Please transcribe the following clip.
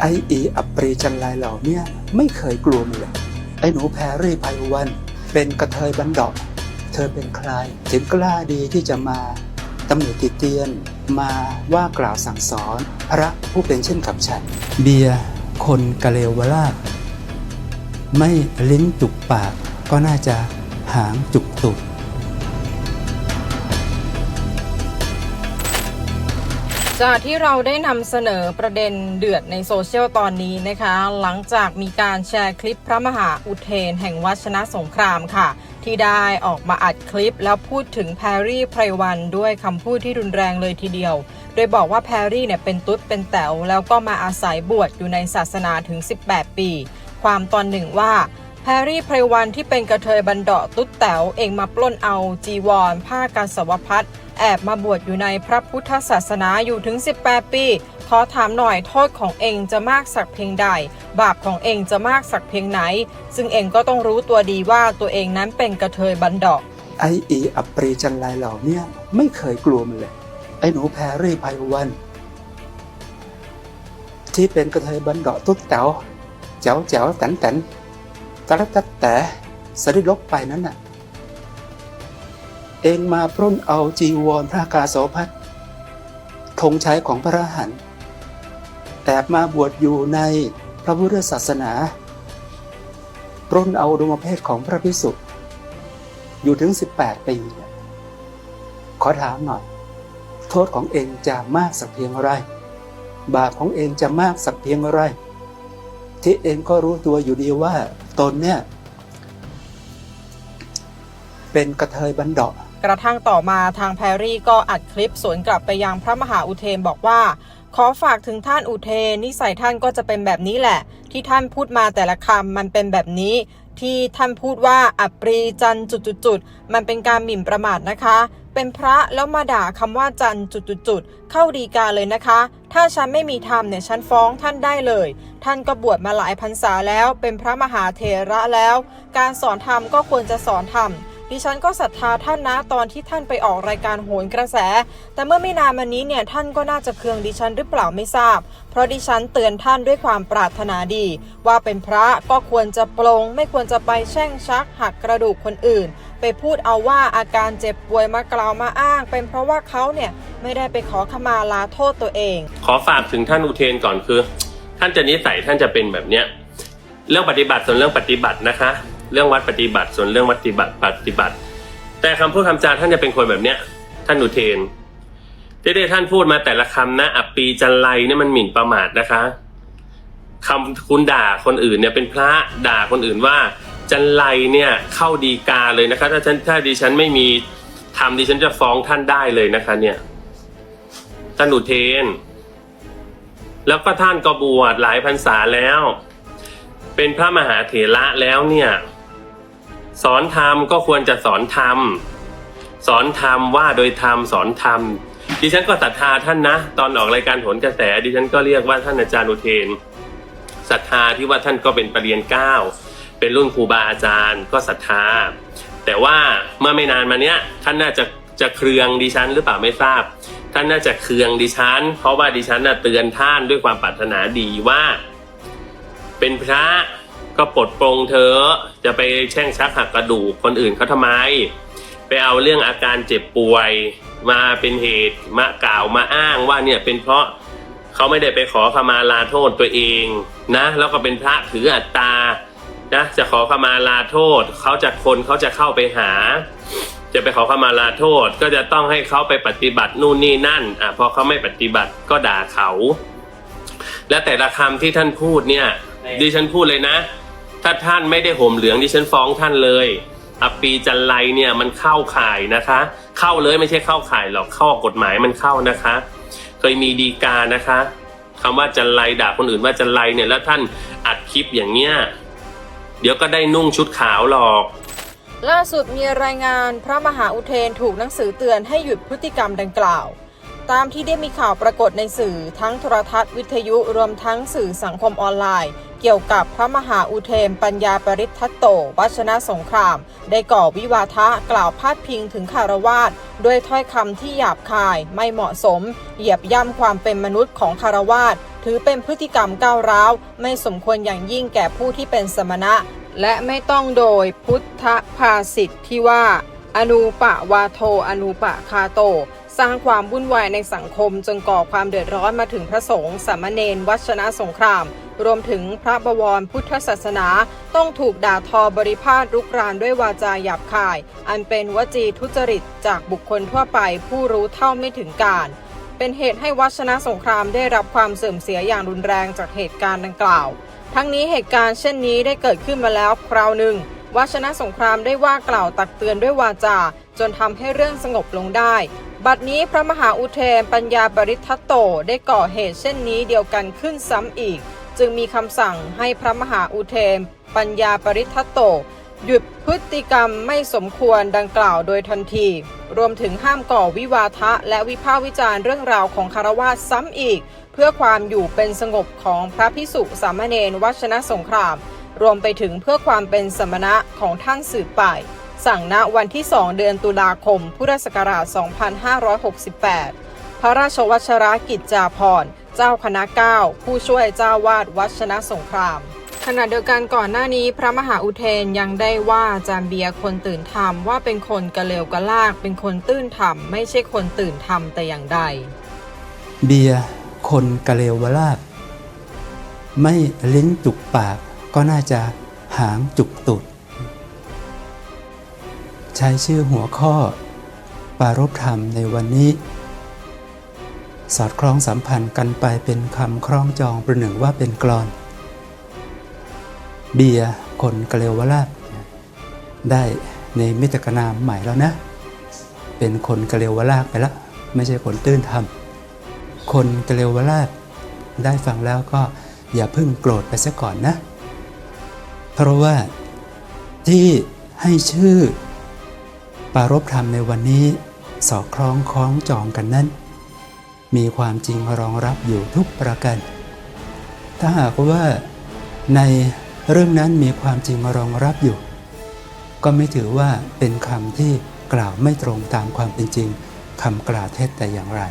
ไออีอัปรีจันไรเหล่าเนี่ยไม่เคยกลัวมันเลยไอ้หนูแพรรี่ไพวัน เป็นกระเทยบันดอกเธอเป็นใครถึงกล้าดีที่จะมาตำหนิติเตียนมาว่ากล่าวสั่งสอน พระผู้เป็นเช่นกับฉัน เบียร์คนกะเลวราชไม่ลิ้นจุกปากก็น่าจะหางจุกตุด จากที่เราได้นำเสนอประเด็นเดือดในโซเชียลตอนนี้นะคะ หลังจากมีการแชร์คลิปพระมหาอุเทนแห่งวัดชนะสงครามค่ะ ที่ได้ออกมาอัดคลิปแล้วพูดถึงแพรรี่ไพรวันด้วยคำพูดที่รุนแรงเลยทีเดียว โดยบอกว่าแพรรี่เนี่ยเป็นตุ๊ดเป็นแต๋วแล้วก็มาอาศัยบวชอยู่ในศาสนาถึง 18 ปี ความตอนหนึ่งว่า แพรรี่ไพรวันที่เป็นกระเทยบันเดาะตุ๊ดแต๋วเองมาปล้นเอาจีวร ผ้าการสวพัดแอบมาบวชอยู่ในพระพุทธศาสนาอยู่ถึง 18 ปี ขอถามหน่อยโทษของเองจะมากสักเพียงใด บาปของเองจะมากสักเพียงไหน ซึ่งเองก็ต้องรู้ตัวดีว่าตัวเองนั้นเป็นกระเทยบันเดาะไออีอัปรีจันไรเหล่านี่ยไม่เคยกลัวมันเลย ไอ้หนูแพรรี่ไพวัน ที่เป็นกระเทยบันเดาะตุ๊ดแต๋วแจ๋วแจ๋วแตนแตน ตะละตัดแต่สริลกไปนั้นน่ะ เองมาปล้นเอาจีวรพระกาโสพัดธงชัยของพระหันแอบมาบวชอยู่ในพระพุทธศาสนาปล้นเอาดวงเพศของพระพิสุอยู่ถึง 18 ปีเนี่ยขอถามหน่อย โทษของเองจะมากสักเพียงไร บาปของเองจะมากสักเพียงไร ที่เองก็รู้ตัวอยู่ดีว่า ตนเนี่ย เป็นกระเทยบันดาะกระทั่งต่อมาทางแพรรี่ก็อัดคลิปสวนกลับไปยังพระมหาอุเทนบอกว่า ขอฝากถึงท่านอุเทนนิสัยท่านก็จะเป็นแบบนี้แหละ ที่ท่านพูดมาแต่ละคำมันเป็นแบบนี้ ที่ท่านพูดว่าอัปรีจันจุดๆๆมันเป็นการหมิ่นประมาทนะคะ เป็นพระแล้วมาด่าคำว่าจันจุดๆๆเข้าดีกาเลยนะคะ ถ้าฉันไม่มีธรรมเนี่ยฉันฟ้องท่านได้เลย ท่านก็บวชมาหลายพรรษาแล้ว เป็นพระมหาเถระแล้ว การสอนธรรมก็ควรจะสอนธรรม ดิฉันก็ศรัทธาท่านนะตอนที่ท่านไปออกรายการโหนกระแส แต่เมื่อไม่นานมานี้เนี่ยท่านก็น่าจะเคืองดิฉันหรือเปล่าไม่ทราบ เพราะดิฉันเตือนท่านด้วยความปรารถนาดี ว่าเป็นพระก็ควรจะปลง ไม่ควรจะไปแช่งชักหักกระดูกคนอื่น ไปพูดเอาว่าอาการเจ็บป่วยมากล่าวมาอ้าง เป็นเพราะว่าเขาเนี่ยไม่ได้ไปขอขมาลาโทษตัวเอง ขอฝากถึงท่านอุเทนก่อนคือ ท่านจะนิสัยท่านจะเป็นแบบเนี้ยเรื่องปฏิบัติส่วนเรื่องปฏิบัตินะคะ เรื่องวัดปฏิบัติ ส่วนเรื่องวัดปฏิบัติปฏิบัติ แต่คำพูดคำจาท่านจะเป็นคนแบบเนี้ย ท่านอุเทนที่ได้ท่านพูดมาแต่ละคำนะอัปปีจันไรเนี่ยมันหมิ่นประมาทนะคะคำคุณด่าคนอื่นเนี่ยเป็นพระด่าคนอื่นว่า จันไรเนี่ยเข้าดีกาเลยนะคะ ถ้าฉันถ้าดิฉันไม่มีทำดิฉันจะฟ้องท่านได้เลยนะคะ เนี่ยท่านอุเทน แล้วก็ท่านก็บวชหลายพรรษาแล้ว เป็นพระมหาเถระแล้วเนี่ย สอนธรรมก็ควรจะสอนธรรมสอนธรรมว่าโดยธรรมสอนธรรมดิฉันก็ศรัทธาท่านนะ ตอนออกรายการโหนกระแส ดิฉันก็เรียกว่าท่านอาจารย์อุเทนศรัทธาที่ว่าท่านก็เป็นปรริญญาเก้าเป็นรุ่นครูบาอาจารย์ก็ศรัทธา แต่ว่าเมื่อไม่นานมาเนี้ยท่านน่าจะจะเครืองดิฉันหรือเปล่าไม่ทราบ ท่านน่าจะเครืองดิฉัน เพราะว่าดิฉันน่ะเตือนท่านด้วยความปรารถนาดีว่า เป็นพระ ก็ปลดปลงเธอะจะไปแช่งชักหักกระดูกคนอื่นเขาทำไม ไปเอาเรื่องอาการเจ็บป่วย มาเป็นเหตุมากล่าวมาอ้างว่าเนี่ยเป็นเพราะเขาไม่ได้ไปขอขมาลาโทษตัวเองนะ แล้วก็เป็นพระถืออัตตานะจะขอขมาลาโทษเขาจะคนเขาจะเข้าไปหา จะไปขอขมาลาโทษ ก็จะต้องให้เขาไปปฏิบัตินู่นนี่นั่นอะพอเขาไม่ปฏิบัติก็ด่าเขา และแต่ละคำที่ท่านพูดเนี่ยดิฉันพูดเลยนะ ถ้าท่านไม่ได้ห่มเหลืองดิฉันฟ้องท่านเลยอปีจันไรเนี่ยมันเข้าข่ายนะคะ เข้าเลยไม่ใช่เข้าข่ายหรอกเข้ากฎหมายมันเข้านะคะ เคยมีดีกานะคะคำว่าจันไรด่าคนอื่นว่าจันไรเนี่ยแล้วท่านอัดคลิปอย่างเนี้ยเดี๋ยวก็ได้นุ่งชุดขาวหรอก ล่าสุดมีรายงานพระมหาอุเทนถูกหนังสือเตือนให้หยุดพฤติกรรมดังกล่าว ตามที่ได้มีข่าวปรากฏในสื่อทั้งโทรทัศน์วิทยุรวมทั้งสื่อสังคมออนไลน์ เกี่ยวกับพระมหาอุเทมปัญญาปริทัตโตวัชนะสงคราม ได้ก่อวิวาทะกล่าวพาดพิงถึงคารวาสด้วยถ้อยคำที่หยาบคายไม่เหมาะสม เหยียบย่ำความเป็นมนุษย์ของคารวาสถือเป็นพฤติกรรมก้าวร้าว ไม่สมควรอย่างยิ่งแก่ผู้ที่เป็นสมณะ และไม่ต้องโดยพุทธภาษิตที่ว่า อนูปะวาโทอนูปะคาโต สร้างความวุ่นวายในสังคมจนก่อความเดือดร้อนมาถึงพระสงฆ์สามเณรวัชนะสงคราม รวมถึงพระบวรพุทธศาสนา ต้องถูกด่าทอบริพาทรุกรานด้วยวาจาหยาบคาย อันเป็นวจีทุจริตจากบุคคลทั่วไปผู้รู้เท่าไม่ถึงการ เป็นเหตุให้วัชนะสงครามได้รับความเสื่อมเสียอย่างรุนแรงจากเหตุการณ์ดังกล่าว ทั้งนี้เหตุการณ์เช่นนี้ได้เกิดขึ้นมาแล้วคราวหนึ่ง วัชนะสงครามได้ว่ากล่าวตักเตือนด้วยวาจา จนทำให้เรื่องสงบลงได้ บัดนี้พระมหาอุเทนปัญญาบริทัตโตได้ก่อเหตุเช่นนี้เดียวกันขึ้นซ้ำอีก จึงมีคำสั่งให้พระมหาอุเทนปัญญาปริทัตโต หยุดพฤติกรรมไม่สมควรดังกล่าวโดยทันที รวมถึงห้ามก่อวิวาทะและวิพากษ์วิจารณ์เรื่องราวของคารวาสซ้ำอีก เพื่อความอยู่เป็นสงบของพระพิสุสามเณรวัชนะสงคราม รวมไปถึงเพื่อความเป็นสมณะของท่านสืบไป สั่งณวันที่ 2 เดือนตุลาคม พุทธศักราช 2568 พระราชวัชรกิจจาภรเจ้าคณะเก้าผู้ช่วยเจ้าวาดวัชนะสงครามขณะเดียวกันก่อนหน้านี้พระมหาอุเทนยังได้ว่าจารย์เบียคนตื่นธรรมว่าเป็นคนกระเลวกระลากเป็นคนตื้นธรรมไม่ใช่คนตื่นธรรมแต่อย่างใด เบียคนกระเลววลาบไม่ลิ้นจุกปาก ก็น่าจะหางจุกตุด ใช้ชื่อหัวข้อ ปารบธรรมในวันนี้ สอดคล้องสัมพันธ์กันไปเป็นคำคล้องจองประหนึ่งว่าเป็นกลอน เบียคนกะเลววลาบได้ในมิตรกนามใหม่แล้วนะ เป็นคนกะเลววลากไปแล้วไม่ใช่คนตื้นทำคนกะเลววลาดได้ฟังแล้วก็อย่าเพิ่งโกรธไปซะก่อนนะ เพราะว่าที่ให้ชื่อ ปารบธรรมในวันนี้สอดคล้องคล้องจองกันนั้น มีความจริงรองรับอยู่ทุกประการถ้าหากว่าในเรื่องนั้นมีความจริงรองรับอยู่ ก็ไม่ถือว่าเป็นคำที่กล่าวไม่ตรงตามความเป็นจริงคำกล่าวเท็จแต่อย่างไร